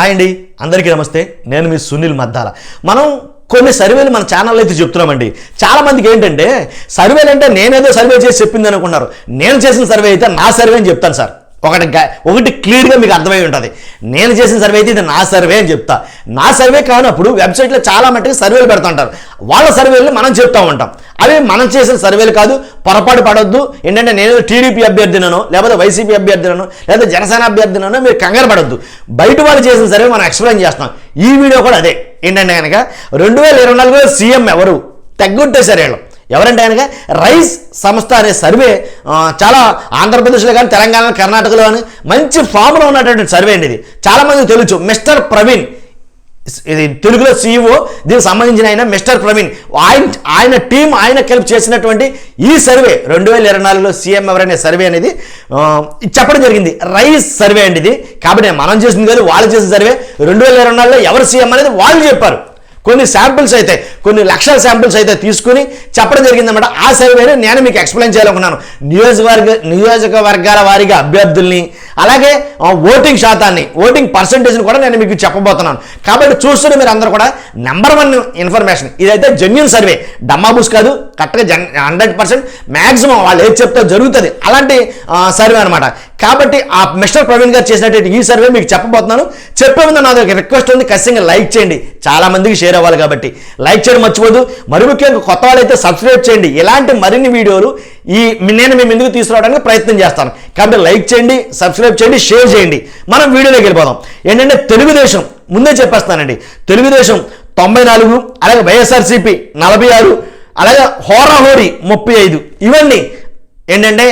Hi అండి. అందరికీ నమస్తే. నేను మీ సునీల్ మద్దాల. మనం కొన్ని సర్వేలు మన ఛానల్లో అయితే చెప్తున్నామండి. చాలా మందికి ఏంటంటే సర్వేలు అంటే నేనేదో సర్వే చేసి చెప్పింది అనుకున్నారు. నేను చేసిన సర్వే అయితే నా సర్వే అని చెప్తాను సార్. ఒకటి ఒకటి క్లియర్గా మీకు అర్థమై ఉంటుంది. నేను చేసిన సర్వే అయితే ఇది నా సర్వే అని చెప్తా. నా సర్వే కానప్పుడు వెబ్సైట్లో చాలా మట్టుకు సర్వేలు పెడుతుంటారు. వాళ్ళ సర్వేలు మనం చెప్తా ఉంటాం. అవి మనం చేసిన సర్వేలు కాదు పొరపాటు పడొద్దు. ఏంటంటే నేను టీడీపీ అభ్యర్థినను లేకపోతే వైసీపీ అభ్యర్థినను లేదా జనసేన అభ్యర్థినను మీరు కంగారు పడొద్దు. బయట వాళ్ళు చేసిన సర్వే మనం ఎక్స్ప్లెయిన్ చేస్తున్నాం. ఈ వీడియో కూడా అదే. ఏంటంటే కనుక రెండు వేల ఇరవై నాలుగులో సీఎం ఎవరు? తగ్గుంటే సరే ఎవరంటే ఆయనగా? రైస్ సంస్థ అనే సర్వే చాలా ఆంధ్రప్రదేశ్లో కానీ తెలంగాణ కర్ణాటకలో కానీ మంచి ఫామ్లో ఉన్నటువంటి సర్వే అండి ఇది. చాలామంది తెలుసు మిస్టర్ ప్రవీణ్. ఇది తెలుగులో సీఈఓ దీనికి సంబంధించిన ఆయన మిస్టర్ ప్రవీణ్. ఆయన ఆయన టీం ఆయన కలిపి చేసినటువంటి ఈ సర్వే రెండు వేల ఇరవై నాలుగులో సీఎం ఎవరనే సర్వే అనేది చెప్పడం జరిగింది. రైస్ సర్వే అండి ఇది. కాబట్టి మనం చేసింది కాదు వాళ్ళు చేసిన సర్వే. రెండు వేల ఇరవై నాలుగులో ఎవరు సీఎం అనేది వాళ్ళు చెప్పారు. కొన్ని శాంపిల్స్ అయితే కొన్ని లక్షల శాంపిల్స్ అయితే తీసుకుని చెప్పడం జరిగిందన్నమాట. ఆ సర్వేని నేను మీకు ఎక్స్ప్లెయిన్ చేయాలనుకున్నాను. నియోజకవర్గ నియోజకవర్గాల వారిగా అభ్యర్థుల్ని అలాగే ఓటింగ్ శాతాన్ని ఓటింగ్ పర్సంటేజ్ని కూడా నేను మీకు చెప్పబోతున్నాను. కాబట్టి చూస్తున్న మీరు అందరూ కూడా నెంబర్ వన్ ఇన్ఫర్మేషన్ ఇదైతే జెన్యున్ సర్వే డమ్మాబూస్ కాదు కరెక్ట్గా జన్ హండ్రెడ్ పర్సెంట్ మ్యాక్సిమం వాళ్ళు ఏది చెప్తే జరుగుతుంది. అలాంటి సర్వే అనమాట కాబట్టి ఆ మిస్టర్ ప్రవీణ్ గారు చేసినటువంటి ఈ సర్వే మీకు చెప్పబోతున్నాను. చెప్పే ముందు నా దగ్గర రిక్వెస్ట్ ఉంది. ఖచ్చితంగా లైక్ చేయండి. చాలా మందికి షేర్ అవ్వాలి కాబట్టి లైక్ చేయడం మర్చిపోదు మరి ముఖ్యంగా కొత్త వాళ్ళైతే సబ్స్క్రైబ్ చేయండి. ఇలాంటి మరిన్ని వీడియోలు ఈ నేను మేము ఎందుకు తీసుకురావడానికి ప్రయత్నం చేస్తాను. కాబట్టి లైక్ చేయండి సబ్స్క్రైబ్ చేయండి షేర్ చేయండి. మనం వీడియోలోకి వెళ్ళిపోదాం. ఏంటంటే తెలుగుదేశం ముందే చెప్పేస్తానండి. తెలుగుదేశం తొంభై నాలుగు అలాగే వైఎస్ఆర్సీపీ నలభై ఆరు అలాగే హోరాహోరీ ముప్పై ఐదు. ఇవన్నీ ఏంటంటే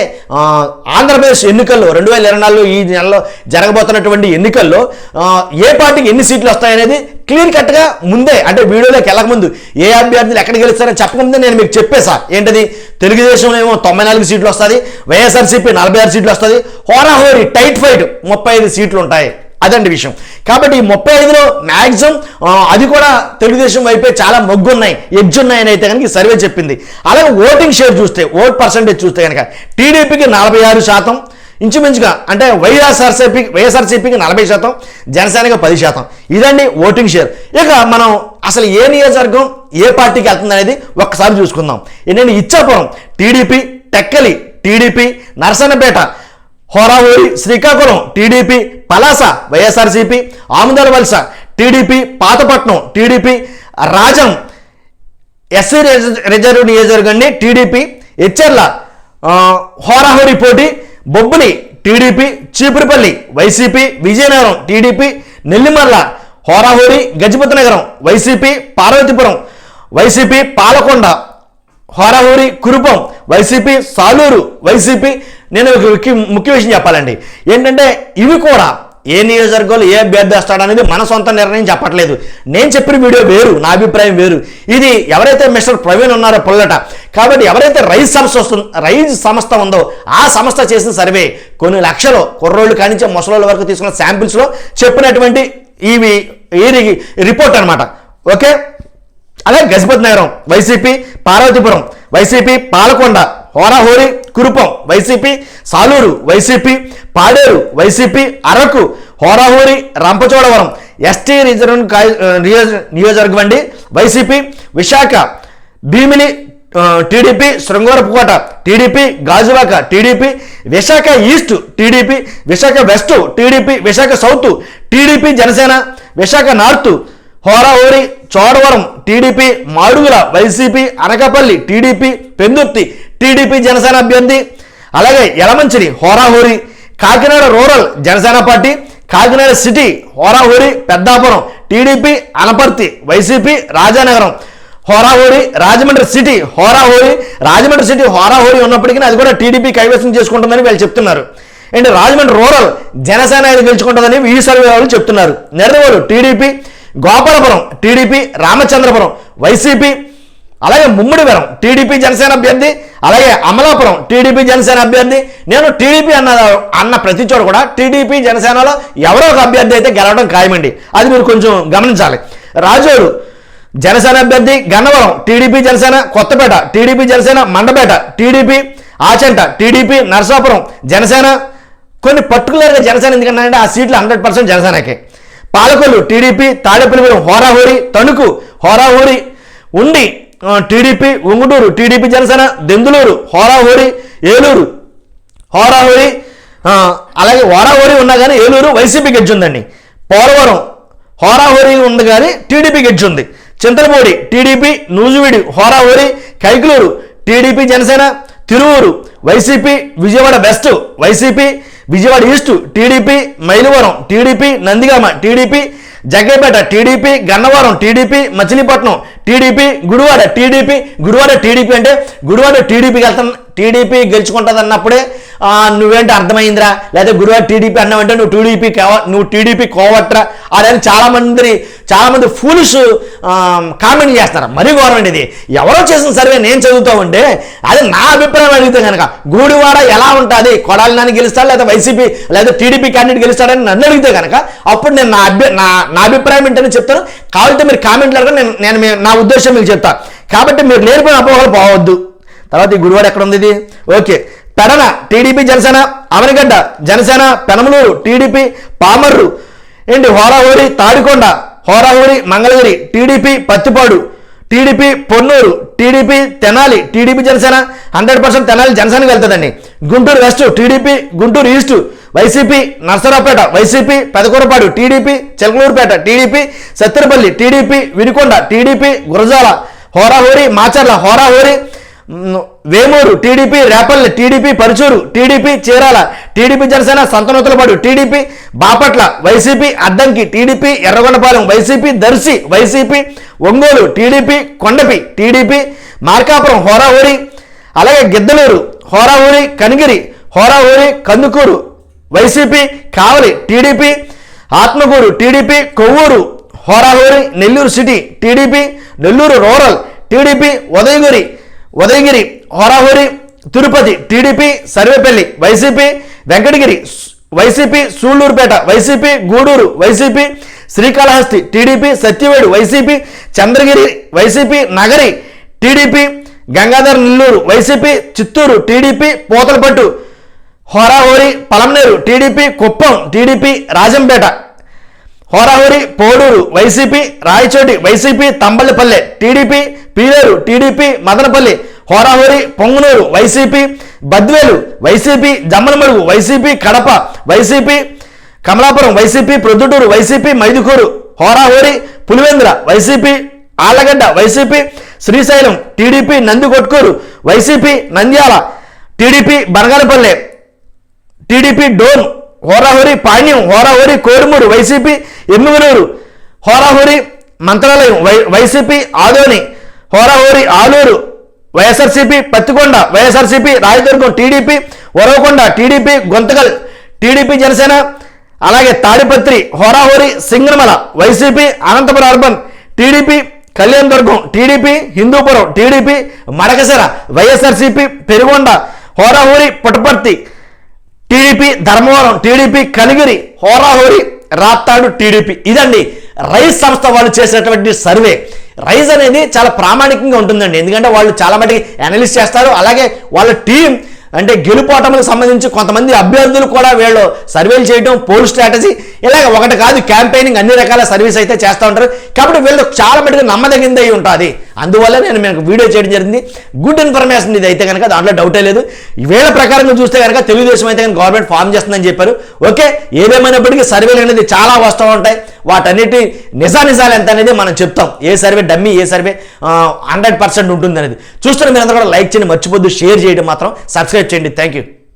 ఆంధ్రప్రదేశ్ ఎన్నికల్లో రెండు వేల ఇరవై నాలుగులో ఈ నెలలో జరగబోతున్నటువంటి ఎన్నికల్లో ఏ పార్టీకి ఎన్ని సీట్లు వస్తాయనేది క్లియర్ కట్గా ముందే అంటే వీడియోలోకి వెళ్ళకముందు ఏ అభ్యర్థులు ఎక్కడ గెలుస్తారని చెప్పకముందే నేను మీకు చెప్పేసా ఏంటది? తెలుగుదేశంలో ఏమో తొంభై నాలుగు సీట్లు వస్తుంది వైఎస్ఆర్సీపీ నలభై ఆరు సీట్లు వస్తుంది హోరాహోరీ టైట్ ఫైట్ ముప్పై ఐదు సీట్లు ఉంటాయి. అదండి విషయం. కాబట్టి ఈ ముప్పై ఐదులో మ్యాక్సిమం అది కూడా తెలుగుదేశం వైపే చాలా మొగ్గు ఉన్నాయి ఎడ్జ్ ఉన్నాయని అయితే కనుక సర్వే చెప్పింది. అలాగే ఓటింగ్ షేర్ చూస్తే ఓట్ పర్సంటేజ్ చూస్తే కనుక టీడీపీకి నలభై ఆరు శాతం ఇంచుమించుగా అంటే వైఎస్ఆర్సీపీ వైఎస్ఆర్సీపీకి నలభై శాతం జనసేనకి పది శాతం. ఇదండి ఓటింగ్ షేర్. ఇక మనం అసలు ఏ నియోజకవర్గం ఏ పార్టీకి వెళ్తుంది అనేది ఒక్కసారి చూసుకుందాం. ఏంటంటే Ichchapuram TDP Tekkali TDP Narasannapeta హోరావూరి Srikakulam TDP Palasa YSRCP Amadalavalasa TDP Pathapatnam TDP Rajam SC reserve నియోజకవర్గాన్ని టీడీపీ హెచ్ఎర్ల హోరాహోరి పోటీ Bobbili TDP Cheepurupalli YCP Vizianagaram TDP Nellimarla హోరాహోరి Gajapathinagaram YCP Parvathipuram YCP Palakonda హోరాహోరి కురుపం వైసీపీ సాలూరు వైసీపీ. నేను ఒక ముఖ్య ముఖ్య విషయం చెప్పాలండి. ఏంటంటే ఇవి కూడా ఏ నియోజకవర్గంలో ఏ అభ్యర్థి వస్తాడనేది మన సొంత నిర్ణయం చెప్పట్లేదు. నేను చెప్పిన వీడియో వేరు నా అభిప్రాయం వేరు. ఇది ఎవరైతే మిస్టర్ ప్రవీణ్ ఉన్నారో పుల్లట కాబట్టి ఎవరైతే రైస్ సంస్థ వస్తుంది రైస్ సంస్థ ఉందో ఆ సంస్థ చేసిన సర్వే కొన్ని లక్షలు కుర్రోళ్ళు కానించే ముసలోళ్ళ వరకు తీసుకున్న శాంపిల్స్లో చెప్పినటువంటి ఇవి ఈ రిపోర్ట్ అనమాట ఓకే? అలాగే Gajapathinagaram YCP Parvathipuram YCP Palakonda హోరాహోరి Kurupam YCP Salur YCP Paderu YCP Araku హోరాహోరి Rampachodavaram ST reserve నియోజ- నియోజకవర్గం అండి. YCP Visakha Bheemili TDP Srungavarapukota TDP Gajuwaka TDP Visakha east TDP Visakha west TDP Visakha south TDP Janasena Visakha north హోరాహోరి Chodavaram TDP Madugula YCP Anakapalli TDP Pendurthi TDP Janasena అభ్యర్థి అలాగే Yelamanchili హోరాహోరి Kakinada rural Janasena party Kakinada city హోరాహోరి Peddapuram TDP Anaparthi YCP Rajanagaram. హోరాహోరి Rajahmundry city హోరాహోరి Rajahmundry city హోరాహోరి ఉన్నప్పటికీ అది కూడా TDP కైవసం చేసుకుంటుందని వీళ్ళు చెప్తున్నారు. అండ్ రాజమండ్రి రూరల్ జనసేన ఇది గెలుచుకుంటుందని ఈ సర్వే వాళ్ళు చెప్తున్నారు. నెర్రవోలు TDP Gopalapuram TDP Ramachandrapuram YCP అలాగే ముమ్మిడివరం టీడీపీ జనసేన అభ్యర్థి అలాగే అమలాపురం టీడీపీ జనసేన అభ్యర్థి. నేను టీడీపీ అన్న అన్న ప్రతి చోట కూడా టీడీపీ జనసేనలో ఎవరో ఒక అభ్యర్థి అయితే గెలవడం ఖాయమండి. అది మీరు కొంచెం గమనించాలి. రాజోడు జనసేన అభ్యర్థి Gannavaram TDP Janasena Kothapeta TDP Janasena Mandapeta TDP Achanta TDP Narasapuram Janasena కొన్ని పర్టికులర్గా జనసేన ఎందుకంటే ఆ సీట్లు హండ్రెడ్ పర్సెంట్ జనసేనకే. పాలకొల్లు టీడీపీ తాడేపల్లిపురం హోరాహోరి తణుకు హోరాహోరి ఉండి టీడీపీ ఉంగుటూరు టీడీపీ జనసేన దెందులూరు హోరాహోరి ఏలూరు. హోరాహోరి అలాగే హోరాహోరి ఉన్నా కానీ ఏలూరు వైసీపీ గెడ్జ్ ఉందండి. పోలవరం హోరాహోరి ఉంది కానీ టీడీపీ గెడ్జ్ ఉంది. Chintalapudi TDP Nuzvid హోరాహోరి Kaikaluru TDP Janasena Tiruvuru YCP Vijayawada west YCP Vijayawada east TDP Mylavaram TDP Nandigama TDP Jaggayyapeta TDP Gannavaram TDP Machilipatnam TDP Gudivada TDP Gudivada TDP అంటే గుడివాడ టీడీపీకి వెళ్తాను టీడీపీ గెలుచుకుంటుంది అన్నప్పుడే నువ్వేంటో నువ్వేంటి అర్థమైందిరా? లేదా గురువారు టీడీపీ అన్నావంటే నువ్వు టీడీపీ నువ్వు టీడీపీ కోవట్రా? అదని చాలామంది చాలామంది ఫూలిష్ కామెంట్ చేస్తారు మరీ గవర్నమెంట్ ఇది. ఎవరో చేసిన సర్వే నేను చదువుతూ ఉంటే అది నా అభిప్రాయం అడిగితే కనుక గూడివాడ ఎలా ఉంటుంది? కొడాలి నాని గెలుస్తాడు? లేదా వైసీపీ లేదా టీడీపీ క్యాండిడేట్ గెలుస్తాడని నన్ను అడిగితే కనుక అప్పుడు నేను నా అభి నా నా అభిప్రాయం ఏంటని చెప్తాను. కావాలంటే మీరు కామెంట్లు అడగ నేను నేను మీ- నా ఉద్దేశం మీకు చెప్తాను కాబట్టి మీరు నేర్పిన అపోహలు పోవద్దు. తర్వాత ఈ గుడివాడ ఎక్కడ ఉంది ఇది? Okay. Pedana TDP Janasena Amaragadda Janasena Penamaluru TDP Pamarru. ఏంటి? హోరాహోరి Tadikonda హోరాహోరి Mangalagiri TDP Prathipadu TDP Ponnur TDP Tenali TDP Janasena hundred percent Tenali జనసేనకి వెళ్తుందండి. Guntur west TDP Guntur east YCP Narasaraopet YCP Pedakurapadu TDP Chilakaluripet TDP Sattenapalli TDP Vinukonda TDP Gurajala హోరాహోరి Macherla హోరాహోరి Vemuru TDP Repalle TDP Parchur TDP Chirala TDP Janasena Santhanuthalapadu TDP Bapatla YCP Addanki TDP Yerragondapalem YCP Darsi YCP Ongole TDP Kondapi TDP Markapuram హోరావూరి అలాగే గిద్దలూరు హోరావూరి Kanigiri హోరావూరి Kandukur YCP Kavali TDP Atmakur TDP Kovur హోరాహోరి Nellore city TDP Nellore rural TDP Udayagiri Udayagiri హోరాహోరి Tirupati TDP Sarvepalli YCP Venkatagiri YCP Sullurpeta YCP Gudur YCP Srikalahasti TDP Satyavedu YCP Chandragiri YCP Nagari TDP Gangadhara Nellore YCP Chittoor TDP Puthalapattu హోరాహోరి Palamaner TDP Kuppam TDP Rajampet. హోరాహోరి Poduru YCP Rayachoti YCP Thamballapalle TDP Pileru TDP Madanapalle హోరాహోరి Punganur YCP Badvel YCP Jammalamadugu YCP Kadapa YCP Kamalapuram YCP Proddatur YCP Mydukur హోరాహోరి Pulivendula YCP Allagadda YCP Srisailam TDP Nandikotkur YCP Nandyal TDP Banaganapalle TDP Dhone హోరాహోరి Panyam హోరాహోరి Kodumur YCP Yemmiganur హోరాహోరి Mantralayam Y YCP Adoni హోరాహోరి Alur YSRCP Pattikonda YSRCP Rayadurg TDP Uravakonda TDP Guntakal TDP Janasena అలాగే Tadipatri హోరాహోరి Singanamala YCP Anantapur urban TDP Kalyandurg TDP Hindupur TDP Madakasira YSRCP Penukonda హోరాహోరి Puttaparthi TDP Dharmavaram TDP Kanigiri హోరాహోరి Raptadu TDP. ఇదండి Rise సంస్థ వాళ్ళు చేసినటువంటి survey. Rice అనేది చాలా ప్రామాణికంగా ఉంటుందండి. ఎందుకంటే వాళ్ళు చాలా మటుకి అనలిస్ట్ చేస్తారు. అలాగే వాళ్ళ టీం అంటే గెలుపోటములకు సంబంధించి కొంతమంది అభ్యర్థులు కూడా వీళ్ళు సర్వేలు చేయడం పోల్ స్ట్రాటజీ ఇలాగ ఒకటి కాదు క్యాంపెయినింగ్ అన్ని రకాల సర్వీస్ అయితే చేస్తూ ఉంటారు. కాబట్టి వీళ్ళు చాలా మటుకు నమ్మదగింది అయి ఉంటుంది. అందువల్ల నేను మీకు వీడియో చేయడం జరిగింది. గుడ్ ఇన్ఫర్మేషన్ ఇది అయితే కనుక దాంట్లో డౌటే లేదు. వీళ్ళ ప్రకారంగా చూస్తే కనుక తెలుగుదేశం అయితే కనుక గవర్నమెంట్ ఫామ్ చేస్తుందని చెప్పారు. ఓకే ఏదేమైనప్పటికీ సర్వేలు అనేది చాలా వస్తూ ఉంటాయి. వాటన్నిటి నిజానిజాలు ఎంత అనేది మనం చెప్తాం. ఏ సర్వే డమ్మీ ఏ సర్వే హండ్రెడ్ పర్సెంట్ ఉంటుంది అనేది చూస్తున్న మీరు కూడా లైక్ చేయండి మర్చిపోద్దు. షేర్ చేయడం మాత్రం. సబ్స్క్రైబ్ చేయండి. Thank you